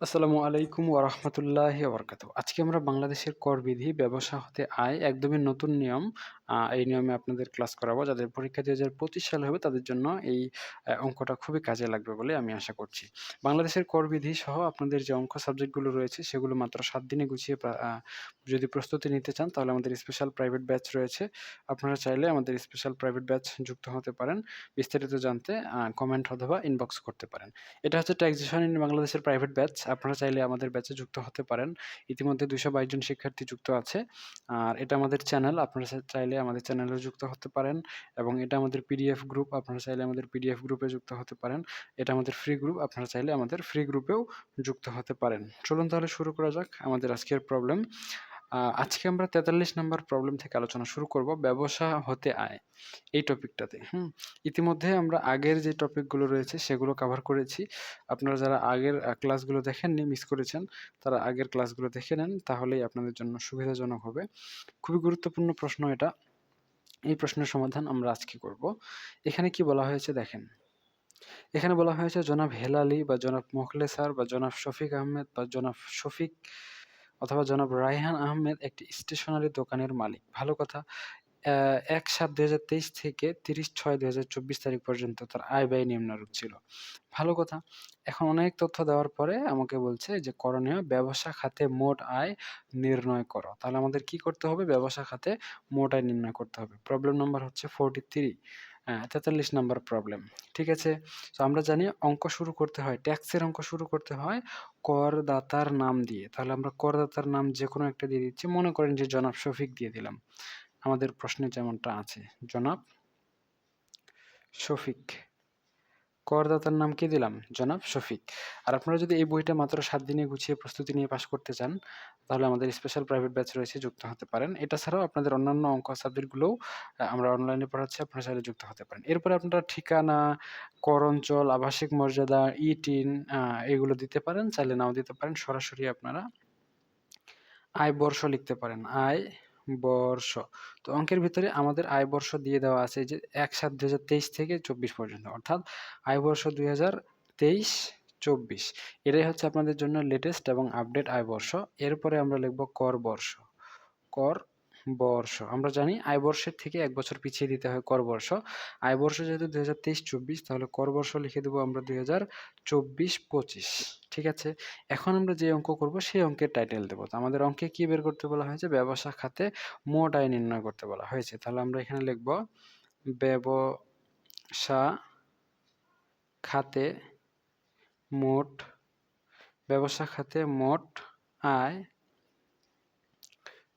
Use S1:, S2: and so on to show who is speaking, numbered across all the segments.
S1: আসসালামু আলাইকুম ওরহমতুল্লাহ ওবরকাতু। আজকে আমরা বাংলাদেশের কর বিধি, ব্যবসা হতে আয় একদমই নতুন নিয়ম। এই নিয়মে আপনাদের ক্লাস করাবো। যাদের পরীক্ষা ২০২৫ সালে হবে, তাদের জন্য এই অঙ্কটা খুবই কাজে লাগবে বলে আমি আশা করছি। বাংলাদেশের কর বিধি সহ আপনাদের যে অঙ্ক সাবজেক্টগুলো রয়েছে, সেগুলো মাত্র ৭ দিনে গুছিয়ে যদি প্রস্তুতি নিতে চান, তাহলে আমাদের স্পেশাল প্রাইভেট ব্যাচ রয়েছে। আপনারা চাইলে আমাদের স্পেশাল প্রাইভেট ব্যাচ যুক্ত হতে পারেন। বিস্তারিত জানতে কমেন্ট অথবা ইনবক্স করতে পারেন। এটা হচ্ছে ট্যাক্সেশন ইন বাংলাদেশের প্রাইভেট ব্যাচ। আপনারা চাইলে আমাদের ব্যাচে যুক্ত হতে পারেন। ইতিমধ্যে ২২২ জন শিক্ষার্থী যুক্ত আছে। আর এটা আমাদের চ্যানেল। আপনারা চাইলে আমাদের চ্যানেলে যুক্ত হতে পারেন এবং এটা আমাদের পিডিএফ গ্রুপ। আপনারা চাইলে আমাদের পিডিএফ গ্রুপে যুক্ত হতে পারেন। এটা আমাদের ফ্রি গ্রুপ। আপনারা চাইলে আমাদের ফ্রি গ্রুপেও যুক্ত হতে পারেন। চলুন তাহলে শুরু করা যাক আমাদের আজকের প্রবলেম। আজকে আমরা ৪৩ নাম্বার প্রবলেম থেকে আলোচনা শুরু করব ব্যবসা হতে আয়। এই টপিকটাতে, হুম? ইতিমধ্যে আমরা আগের যে টপিকগুলো রয়েছে সেগুলো কভার করেছি। আপনারা যারা আগের ক্লাসগুলো দেখেননি, মিস করেছেন, তারা আগের ক্লাসগুলো দেখে নেন। তাহলেই আপনাদের জন্য সুবিধাজনক হবে। খুবই গুরুত্বপূর্ণ প্রশ্ন এটা। এই প্রশ্নের সমাধান আমরা আজকে করব। এখানে কি বলা হয়েছে দেখেন। এখানে বলা হয়েছে, জনাব হেলালি বা জনাব মোখলেসার বা জনাব শফিক আহমেদ বা জনাব শফিক অথবা জনাব রায়হান আহমেদ একটি স্টেশনারি দোকানের মালিক। ভালো কথা। অ্যা ১-৭-২০২৩ থেকে ৩০-৬-২০২৪ তারিখ পর্যন্ত তার আয়-ব্যয় নিম্নরূপ ছিল। ভালো কথা। এখন অনেক তথ্য দেওয়ার পরে আমাকে বলছে যে করণীয় ব্যবসা খাতে মোট আয় নির্ণয় করো। তাহলে আমাদের কি করতে হবে? ব্যবসা খাতে মোট আয় নির্ণয় করতে হবে। প্রবলেম নাম্বার হচ্ছে 43 অ্যা ৪৩ নাম্বার প্রবলেম। ঠিক আছে? তো আমরা জানি অঙ্ক শুরু করতে হয়, ট্যাক্সের অঙ্ক শুরু করতে হয় করদাতার নাম দিয়ে। তাহলে আমরা করদাতার নাম যে কোনো একটা দিয়ে দিচ্ছি। মনে করেন যে জনাব শফিক দিয়ে দিলাম। আমাদের প্রশ্নে যেমনটা আছে। জনাব শফিক। করদাতার নাম কি দিলাম? জনাব শফিক। আর আপনারা যদি এই বইটা মাত্র ৭ দিনে গুছিয়ে প্রস্তুতি নিয়ে পাশ করতে চান, তাহলে আমাদের স্পেশাল প্রাইভেট ব্যাচ রয়েছে, যুক্ত হতে পারেন। এটা ছাড়াও আপনাদের অন্যান্য অঙ্ক সাবজেক্টগুলোও আমরা অনলাইনে পড়াচ্ছি, আপনারা চাইলে যুক্ত হতে পারেন। এরপরে আপনারা ঠিকানা, কর অঞ্চল, আবাসিক মর্যাদা, ই-টিন এগুলো দিতে পারেন, চাইলে নাও দিতে পারেন। সরাসরি আপনারা আয় বর্ষ লিখতে পারেন। আয় বর্ষ। তো অঙ্কের ভিতরে আমাদের আয় বর্ষ দিয়ে দেওয়া আছে যে ১-৭-২০২৩ থেকে ২৪ পর্যন্ত। অর্থাৎ আয় বর্ষ ২০২৩-২৪ এটাই হচ্ছে আপনাদের জন্য লেটেস্ট এবং আপডেট আয় বর্ষ। এরপরে আমরা লিখব কর বর্ষ। কর বর্ষ। আমরা জানি আয় বর্ষের থেকে এক বছর পিছিয়ে দিতে হয় কর বর্ষ। আয় বর্ষ যেহেতু ২০২৩-২৪ তাহলে কর বর্ষ লিখে দেবো আমরা ২০২৪-২৫ ঠিক আছে? এখন আমরা যে অঙ্ক করব, সেই অঙ্কের টাইটেল দেবো তো আমাদের অঙ্কে কি বের করতে বলা হয়েছে? ব্যবসা খাতে মোট আয় নির্ণয় করতে বলা হয়েছে। তাহলে আমরা এখানে লিখব, ব্যবসা খাতে মোট, ব্যবসা খাতে মোট আয়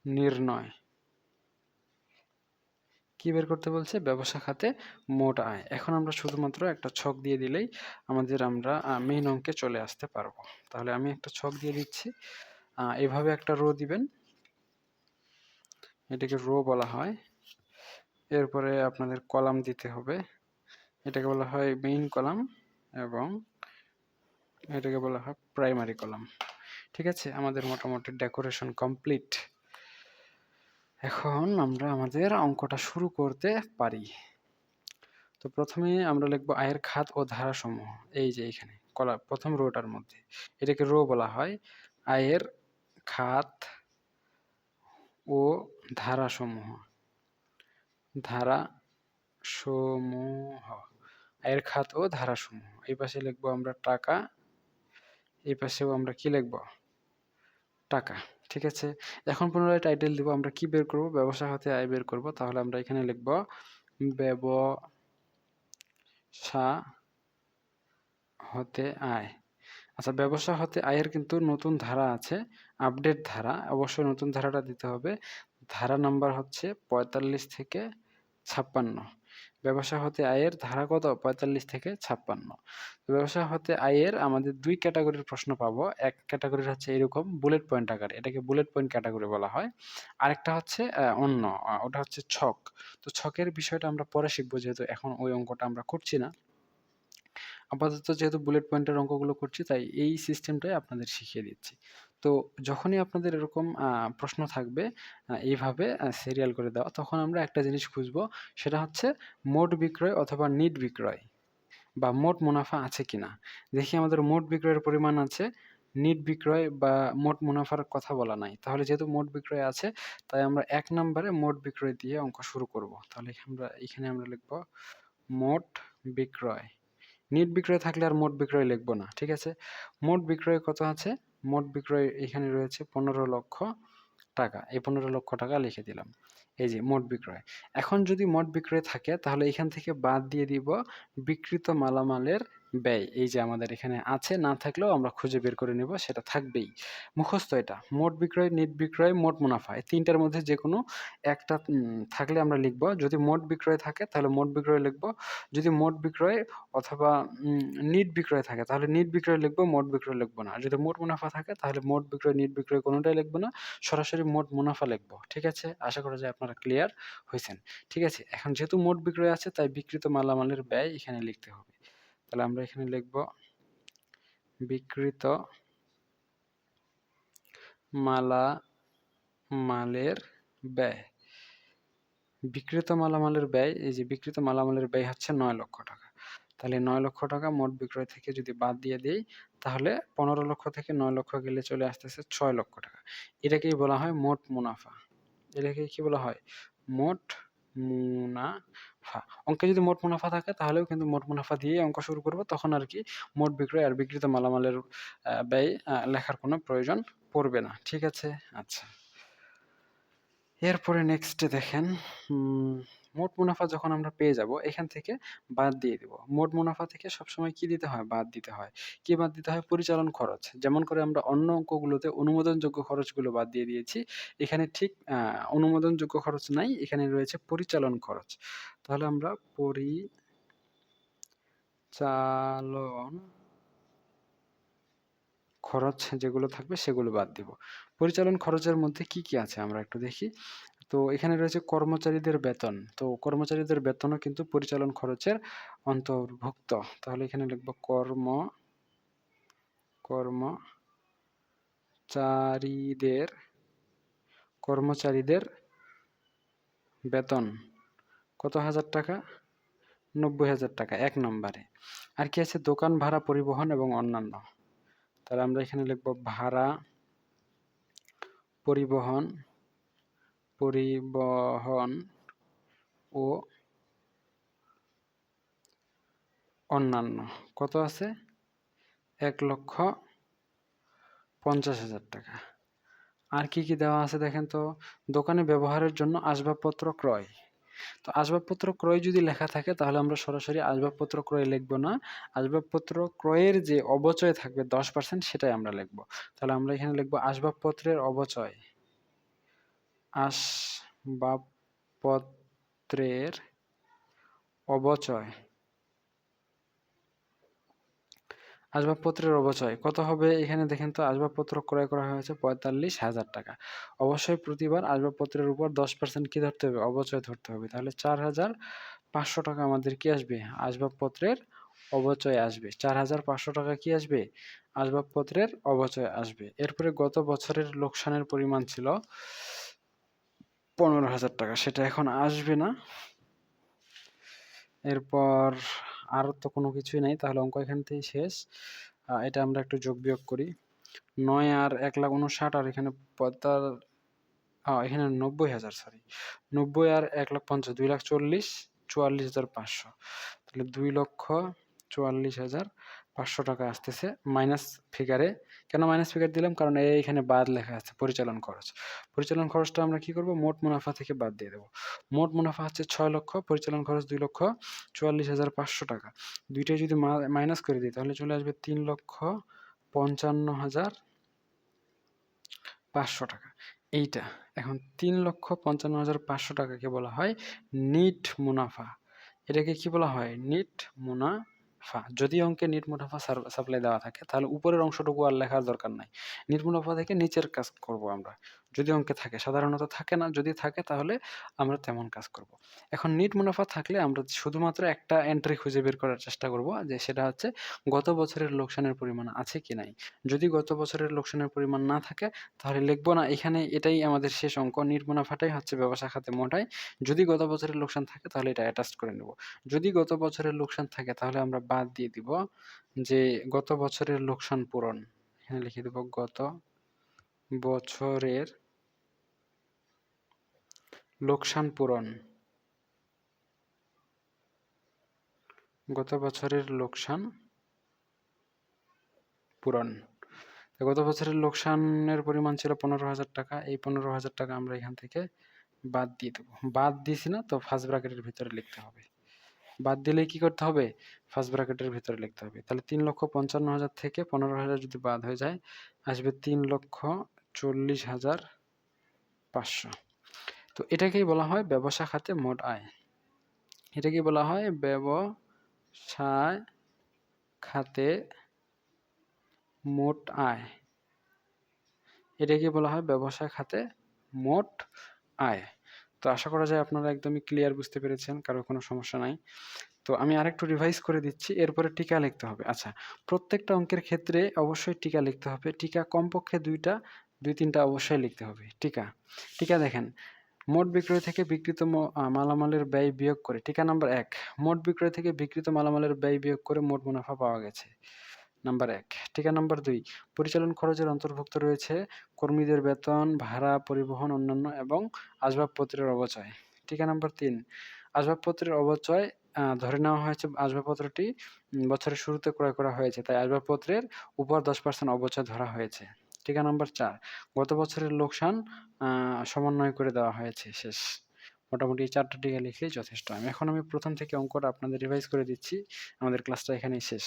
S1: নির্ণয়। কি বের করতে বলছে? ব্যবসা খাতে মোট আয়। এখন আমরা শুধুমাত্র একটা ছক দিয়ে দিলেই আমাদের আমরা মেইন অঙ্কে চলে আসতে পারব। তাহলে আমি একটা ছক দিয়ে দিচ্ছি। এভাবে একটা রো দিবেন। এটাকে রো বলা হয়। এরপরে আপনাদের কলাম দিতে হবে। এটাকে বলা হয় মেইন কলাম এবং এটাকে বলা হয় প্রাইমারি কলাম। ঠিক আছে? আমাদের মোটামুটি ডেকোরেশন কমপ্লিট। এখন আমরা আমাদের অঙ্কটা শুরু করতে পারি। তো প্রথমে আমরা লিখব আয়ের খাত ও ধারাসমূহ। এই যে এখানে, কলা, প্রথম রোটার মধ্যে। এটাকে রো বলা হয়। আয়ের খাত ও ধারাসমূহ। ধারাসমূহ। আয়ের খাত ও ধারাসমূহ। এই পাশে লিখব আমরা টাকা। এই পাশেও আমরা কি লিখব? টাকা। ঠিক আছে? এখন পুনরায় টাইটেল দিব। আমরা কি বের করব? ব্যবসা হতে আয় বের করব। তাহলে আমরা এখানে লিখব, ব্যবসা হতে আয়। আচ্ছা ব্যবসা হতে আয়ের কিন্তু নতুন ধারা আছে। আপডেট ধারা। অবশ্যই নতুন ধারাটা দিতে হবে। ধারা নাম্বার হচ্ছে ৪৫ থেকে ৫৬। ব্যবসা হতে আয়ের ধারা কত? ৪৫ থেকে ৫৬। ব্যবসা হতে আয়ের আমাদের দুই ক্যাটাগরির প্রশ্ন পাবো। এক ক্যাটাগরির হচ্ছে এরকম বুলেট পয়েন্ট আকারে। এটাকে বুলেট পয়েন্ট ক্যাটাগরি বলা হয়। আরেকটা হচ্ছে অন্য। ওটা হচ্ছে ছক। তো ছকের বিষয়টা আমরা পরে শিখব, যেহেতু এখন ওই অঙ্কটা আমরা করছি না। আপাতত যেহেতু বুলেট পয়েন্টের অঙ্কগুলো করছি, তাই এই সিস্টেমটাই আপনাদের শিখিয়ে দিচ্ছি। তো যখনই আপনাদের এরকম প্রশ্ন থাকবে এইভাবে সিরিয়াল করে দেওয়া, তখন আমরা একটা জিনিস খুঁজব, সেটা হচ্ছে মোট বিক্রয় অথবা নিট বিক্রয়, বা মোট মুনাফা আছে কিনা। দেখি আমাদের মোট বিক্রয়ের পরিমাণ আছে, নিট বিক্রয় বা মোট মুনাফার কথা বলা নাই। তাহলে যেহেতু মোট বিক্রয় আছে, তাই আমরা এক নম্বরে মোট বিক্রয় দিয়ে অঙ্ক শুরু করব। তাহলে আমরা, এখানে আমরা লিখব মোট বিক্রয়। নিট বিক্রয় থাকলে আর মোট বিক্রয় লিখব না, ঠিক আছে? মোট বিক্রয় কত আছে? মোট বিক্রয় এখানে রয়েছে পনেরো লক্ষ টাকা। এই পনেরো লক্ষ টাকা লিখে দিলাম। এই যে মোট বিক্রয়। এখন যদি মোট বিক্রয় থাকে, তাহলে এখান থেকে বাদ দিয়ে দিব বিক্রিত মালামালের ব্যয়, এই যে আমাদের এখানে আছে, না থাকলেও আমরা খুঁজে বের করে নেব, সেটা থাকবেই। মুখস্থ এটা, মোট বিক্রয়, নিট বিক্রয়, মোট মুনাফা, এই তিনটার মধ্যে যে কোনো একটা থাকলে আমরা লিখব। যদি মোট বিক্রয় থাকে, তাহলে মোট বিক্রয় লিখব। যদি মোট বিক্রয় অথবা নিট বিক্রয় থাকে, তাহলে নিট বিক্রয় লিখব, মোট বিক্রয় লিখব না। যদি মোট মুনাফা থাকে, তাহলে মোট বিক্রয়, নিট বিক্রয় কোনোটাই লিখব না, সরাসরি মোট মুনাফা লিখব। ঠিক আছে? আশা করা যায় আপনারা ক্লিয়ার হয়েছেন ঠিক আছে? এখন যেহেতু মোট বিক্রয় আছে, তাই বিক্রিত মালামালের ব্যয় এখানে লিখতে হবে। তাহলে আমরা এখানে লিখব বিকৃত মালা মালের ব্যয়। বিকৃত মালামালের ব্যয়, এই যে বিকৃত মালামালের ব্যয় হচ্ছে নয় লক্ষ টাকা। তাহলে নয় লক্ষ টাকা মোট বিক্রয় থেকে যদি বাদ দিয়ে দিই, তাহলে পনেরো লক্ষ থেকে নয় লক্ষ গেলে চলে আসতেছে ছয় লক্ষ টাকা। এটাকেই বলা হয় মোট মুনাফা। এটাকে কি বলা হয়? মোট মুনাফা অঙ্কে যদি মোট মুনাফা থাকে, তাহলেও কিন্তু মোট মুনাফা দিয়ে অঙ্ক শুরু করব। তখন আর কি মোট বিক্রয় আর বিক্রিত মালামালের ব্যয় লেখার কোনো প্রয়োজন পড়বে না। ঠিক আছে? আচ্ছা। এরপরে নেক্সটে দেখেন মোট মুনাফা যখন আমরা পেয়ে যাব, এখান থেকে বাদ দিয়ে দেব। মোট মুনাফা থেকে সবসময় কি দিতে হয়? বাদ দিতে হয়। কি বাদ দিতে হয়? পরিচালন খরচ। যেমন করে আমরা অন্য অঙ্কগুলোতে অনুমোদনযোগ্য খরচগুলো বাদ দিয়ে দিয়েছি। এখানে ঠিক অনুমোদনযোগ্য খরচ নাই, এখানে রয়েছে পরিচালন খরচ। তাহলে আমরা পরিচালন খরচ যেগুলো থাকবে, সেগুলো বাদ দিব। পরিচালন খরচের মধ্যে কি কি আছে? আমরা একটু দেখি। তো এখানে রয়েছে কর্মচারীদের বেতন। তো কর্মচারীদের বেতনও কিন্তু পরিচালন খরচের অন্তর্ভুক্ত। তাহলে এখানে লিখব কর্ম, কর্মচারীদের কর্মচারীদের বেতন। কত হাজার টাকা? নব্বই হাজার টাকা, এক নম্বরে। আর কি আছে? দোকান, ভাড়া, পরিবহন এবং অন্যান্য। তাহলে আমরা এখানে লিখব ভাড়া, পরিবহন পরিবহন ও অন্যান্য। কত আছে? এক লক্ষ পঞ্চাশ হাজার টাকা। আর কি কি দেওয়া আছে দেখেন তো? দোকানে ব্যবহারের জন্য আসবাবপত্র ক্রয়। তো আসবাবপত্র ক্রয় যদি লেখা থাকে তাহলে আমরা সরাসরি আসবাবপত্র ক্রয় লিখব না। আসবাবপত্র ক্রয়ের যে অবচয় থাকবে দশ পার্সেন্ট সেটাই আমরা লিখব। তাহলে আমরা এখানে লিখব আসবাবপত্রের অবচয়। আসবাবপত্রের অবচয়। আসবাবপত্রের অবচয়। কত হবে? এখানে দেখেন তো, আসবাবপত্র ক্রয় করা হয়েছে পঁয়তাল্লিশ হাজার টাকা। অবশ্যই প্রতিবার আসবাবপত্রের উপর দশ পার্সেন্ট কী ধরতে হবে? অবচয় ধরতে হবে। তাহলে চার হাজার পাঁচশো টাকা আমাদের কি আসবে? আসবাবপত্রের অবচয় আসবে। চার হাজার পাঁচশো টাকা কি আসবে? আসবাবপত্রের অবচয় আসবে। এরপরে গত বছরের লোকসানের পরিমাণ ছিল পনেরো হাজার টাকা, সেটা এখন আসবে না। এরপর আর তো কোনো কিছুই নাই, তাহলে অঙ্ক এখান থেকেই শেষ। এটা আমরা একটু যোগ বিয়োগ করি। নয় আর এক লাখ উনষাট, আর এখানে পঁয়তাল এখানে নব্বই হাজার সরি নব্বই আর এক লাখ পঞ্চাশ, দুই লাখ চল্লিশ, চুয়াল্লিশ হাজার পাঁচশো। তাহলে দুই লক্ষ চুয়াল্লিশ হাজার পাঁচশো টাকা আসতেছে মাইনাস ফিগারে কেন মাইনাস ফিগার দিলাম? কারণ এইখানে বাদ লেখা আছে, পরিচালন খরচ। পরিচালন খরচটা আমরা কি করব? মোট মুনাফা থেকে বাদ দিয়ে দেবো। মোট মুনাফা হচ্ছে ছয় লক্ষ, পরিচালন খরচ দুই লক্ষ চুয়াল্লিশ হাজার পাঁচশো টাকা। দুইটাই যদি মাইনাস করে দিই, তাহলে চলে আসবে তিন লক্ষ পঞ্চান্ন হাজার পাঁচশো টাকা। এইটা, এখন তিন লক্ষ পঞ্চান্ন হাজার পাঁচশো টাকাকে বলা হয় নিট মুনাফা। এটাকে কি বলা হয়? নিট মুনা মুনাফা যদি অঙ্কে নিট মুনাফা সাপ্লাই দেওয়া থাকে, তাহলে উপরের অংশটুকু আর লেখার দরকার নাই। নিট মুনাফা থেকে নিচের কাজ করব আমরা। যদি অঙ্কে থাকে, সাধারণত থাকে না, যদি থাকে তাহলে আমরা তেমন কাজ করব। এখন নিট মুনাফা থাকলে আমরা শুধুমাত্র একটা এন্ট্রি খুঁজে বের করার চেষ্টা করব, যে সেটা হচ্ছে গত বছরের লোকসানের পরিমাণ আছে কি নাই। যদি গত বছরের লোকসানের পরিমাণ না থাকে, তাহলে লিখব না, এখানে এটাই আমাদের শেষ অঙ্ক, নিট মুনাফাটাই হচ্ছে ব্যবসা খাতে মোটাই। যদি গত বছরের লোকসান থাকে, তাহলে এটা অ্যাটাচ করে নেব। যদি গত বছরের লোকসান থাকে, তাহলে আমরা বাদ দিয়ে দিব যে গত বছরের লোকসান পূরণ। এখানে লিখে দেব গত বছরের লোকসান পূরণ। গত বছরের লোকসান পূরণ। গত বছরের লোকসানের পরিমাণ ছিল পনেরো হাজার টাকা। এই পনেরো হাজার টাকা আমরা এখান থেকে বাদ দিয়ে দেবো। বাদ দিয়েছি না, তো ফার্স্ট ব্র্যাকেটের ভিতরে লিখতে হবে। বাদ দিলে কি করতে হবে? ফার্স্ট ব্র্যাকেটের ভিতরে লিখতে হবে। তাহলে তিন লক্ষ পঞ্চান্ন হাজার থেকে পনেরো হাজার যদি বাদ হয়ে যায়, আসবে তিন লক্ষ চল্লিশ হাজার পাঁচশো। তো এটাকেই বলা হয় ব্যবসা খাতে মোট আয়। এটাকে বলা হয় ব্যবসায় খাতে মোট আয়। এটাকে বলা হয় ব্যবসা খাতে মোট আয়। তো আশা করা যায় আপনারা একদমই ক্লিয়ার বুঝতে পেরেছেন, কারও কোনো সমস্যা নাই। তো আমি আরেকটু রিভাইজ করে দিচ্ছি, এরপরে টিকা লিখতে হবে। আচ্ছা প্রত্যেকটা অঙ্কের ক্ষেত্রে অবশ্যই টিকা লিখতে হবে। টিকা কমপক্ষে দুইটা, দুই তিনটা অবশ্যই লিখতে হবে। টিকা টিকা দেখেন মোট বিক্রয় থেকে বিক্রিত মালামালের ব্যয় বিয়োগ করে টিকা নাম্বার এক, মোট বিক্রয় থেকে বিক্রিত মালামালের ব্যয় বিয়োগ করে মোট মুনাফা পাওয়া গেছে। নাম্বার এক টিকা নাম্বার দুই, পরিচালন খরচের অন্তর্ভুক্ত রয়েছে কর্মীদের বেতন, ভাড়া, পরিবহন, অন্যান্য এবং আসবাবপত্রের অবচয়। টিকা নাম্বার তিন, আসবাবপত্রের অবচয় ধরে নেওয়া হয়েছে আসবাবপত্রটি বছরের শুরুতে ক্রয় করা হয়েছে, তাই আসবাবপত্রের উপর দশ পার্সেন্ট অবচয় ধরা হয়েছে। টিকা নাম্বার চার, গত বছরের লোকসান সমন্বয় করে দেওয়া হয়েছে। শেষ। মোটামুটি চারটা টিকা লিখলেই যথেষ্ট। আমি এখন আমি প্রথম থেকে অঙ্কটা আপনাদের রিভাইজ করে দিচ্ছি। আমাদের ক্লাসটা এখানেই শেষ।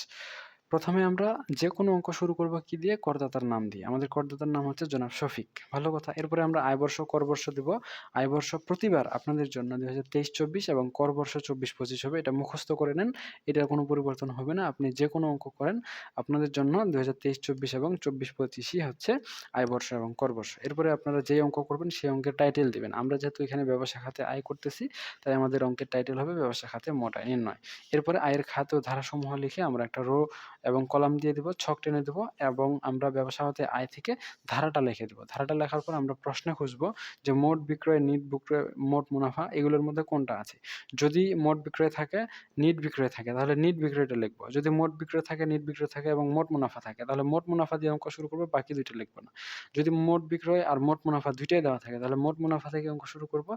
S1: প্রথমে আমরা যে কোনো অঙ্ক শুরু করব কি দিয়ে? করদাতার নাম দিয়ে। আমাদের করদাতার নাম হচ্ছে জনাব শফিক। ভালো কথা। এরপরে আমরা আয়বর্ষ করবর্ষ দেব। আয়বর্ষ প্রতিবার আপনাদের জন্য দুই হাজার তেইশ, চব্বিশ এবং করবর্ষ চব্বিশ, পঁচিশ হবে। এটা মুখস্থ করে নেন। এটার কোনো পরিবর্তন হবে না। আপনি যে কোনো অঙ্ক করেন, আপনাদের জন্য দুই হাজার তেইশ, চব্বিশ এবং চব্বিশ, পঁচিশই হচ্ছে আয়বর্ষ এবং করবর্ষ এরপরে আপনারা যে অঙ্ক করবেন, সেই অঙ্কের টাইটেল দিবেন। আমরা যেহেতু এখানে ব্যবসা খাতে আয় করতেছি, তাই আমাদের অঙ্কের টাইটেল হবে ব্যবসা খাতে মোট আয় নির্ণয়। এরপরে আয়ের খাত ও ধারাসমূহ লিখে আমরা একটা রো এবং কলাম দিয়ে দেবো, ছক টেনে দেবো এবং আমরা ব্যবসা হতে আয় থেকে ধারাটা লিখে দেবো। ধারাটা লেখার পর আমরা প্রশ্নে খুঁজবো যে মোট বিক্রয়, নিট বিক্রয়, মোট মুনাফা এগুলোর মধ্যে কোনটা আছে? যদি মোট বিক্রয় থাকে, নিট বিক্রয় থাকে, তাহলে নিট বিক্রয়টা লিখব। যদি মোট বিক্রয় থাকে, নিট বিক্রয় থাকে এবং মোট মুনাফা থাকে, তাহলে মোট মুনাফা দিয়ে অঙ্ক শুরু করব, বাকি দুইটা লিখব না। যদি মোট বিক্রয় আর মোট মুনাফা দুইটাই দেওয়া থাকে, তাহলে মোট মুনাফা থেকে অঙ্ক শুরু করব,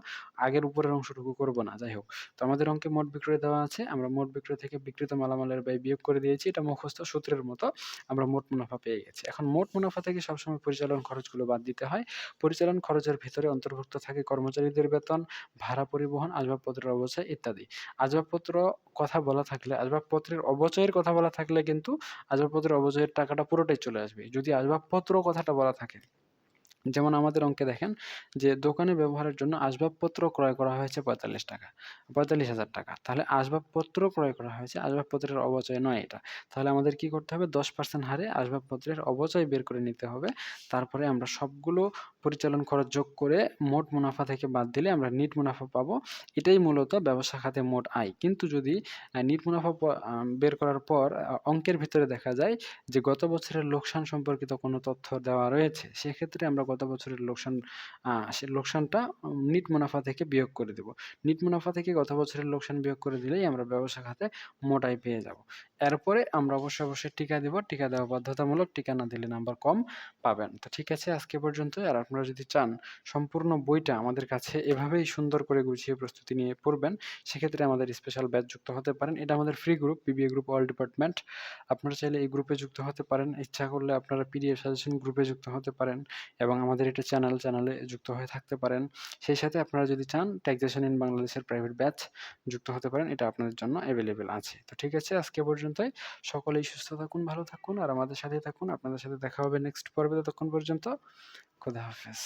S1: আগের উপরের অংশটুকু করব না, যাই হোক। তো আমাদের অঙ্কে মোট বিক্রয় দেওয়া আছে, আমরা মোট বিক্রয় থেকে বিক্রিত মালামালের ব্যয় বিয়োগ করে দিয়েছি, এটা মুখস্থ সূত্রের মতো আমরা মোট মুনাফা পেয়ে গেছি। এখন মোট মুনাফা থেকে সবসময় পরিচালন খরচগুলো বাদ দিতে হয়। পরিচালন খরচের ভিতরে অন্তর্ভুক্ত থাকে কর্মচারীদের বেতন, ভাড়া পরিবহন, আসবাবপত্রের অবচয় ইত্যাদি। আসবাবপত্র কথা বলা থাকলে, আসবাবপত্রের অবচয়ের কথা বলা থাকলে কিন্তু আসবাবপত্রের অবচয়ের টাকাটা পুরোটাই চলে আসবে। যদি আসবাবপত্র কথাটা বলা থাকে যেমন আমাদের অঙ্কে দেখেন যে, দোকানে ব্যবহারের জন্য আসবাবপত্র ক্রয় করা হয়েছে পঁয়তাল্লিশ টাকা, পঁয়তাল্লিশ হাজার টাকা। তাহলে আসবাবপত্র ক্রয় করা হয়েছে, আসবাবপত্রের অবচয় নয় এটা। তাহলে আমাদের কি করতে হবে? দশ পার্সেন্ট হারে আসবাবপত্রের অবচয় বের করে নিতে হবে। তারপরে আমরা সবগুলো পরিচালন খরচ যোগ করে মোট মুনাফা থেকে বাদ দিলে আমরা নিট মুনাফা পাবো। এটাই মূলত ব্যবসা খাতে মোট আয়। কিন্তু যদি নিট মুনাফা বের করার পর অঙ্কের ভিতরে দেখা যায় যে, গত বছরের লোকসান সম্পর্কিত কোনো তথ্য দেওয়া রয়েছে, সেক্ষেত্রে আমরা গত বছরের লোকসান সে লোকসানটা নিট মুনাফা থেকে বিয়োগ করে দেব। নিট মুনাফা থেকে গত বছরের লোকসান বিয়োগ করে দিলেই আমরা ব্যবসা খাতে মোটাই পেয়ে যাব। এরপরে আমরা অবশ্যই অবশ্যই টিকা দেব, টিকা দেওয়া বাধ্যতামূলক, টিকা না দিলে নাম্বার কম পাবেন। তো ঠিক আছে, আজকে পর্যন্ত আর আপনারা যদি চান সম্পূর্ণ বইটা আমাদের কাছে এভাবেই সুন্দর করে গুছিয়ে প্রস্তুতি নিয়ে পড়বেন, সেক্ষেত্রে আমাদের স্পেশাল ব্যাচ যুক্ত হতে পারেন। এটা আমাদের free group BBA group all department আপনারা চাইলে এই গ্রুপে যুক্ত হতে পারেন। ইচ্ছা করলে আপনারা পিডিএফ সাজেশন গ্রুপে যুক্ত হতে পারেন এবং আমাদের এটা চ্যানেল, চ্যানেলে যুক্ত হয়ে থাকতে পারেন। সেই সাথে আপনারা যদি চান ট্যাক্সেশন ইন বাংলাদেশের প্রাইভেট ব্যাচ যুক্ত হতে পারেন, এটা আপনাদের জন্য অ্যাভেলেবেল আছে। তো ঠিক আছে, আজকে পর্যন্তই। সকলেই সুস্থ থাকুন, ভালো থাকুন, আর আমাদের সাথে থাকুন। আপনাদের সাথে দেখা হবে নেক্সট পর্বে, ততক্ষণ পর্যন্ত। খোদা হাফেজ।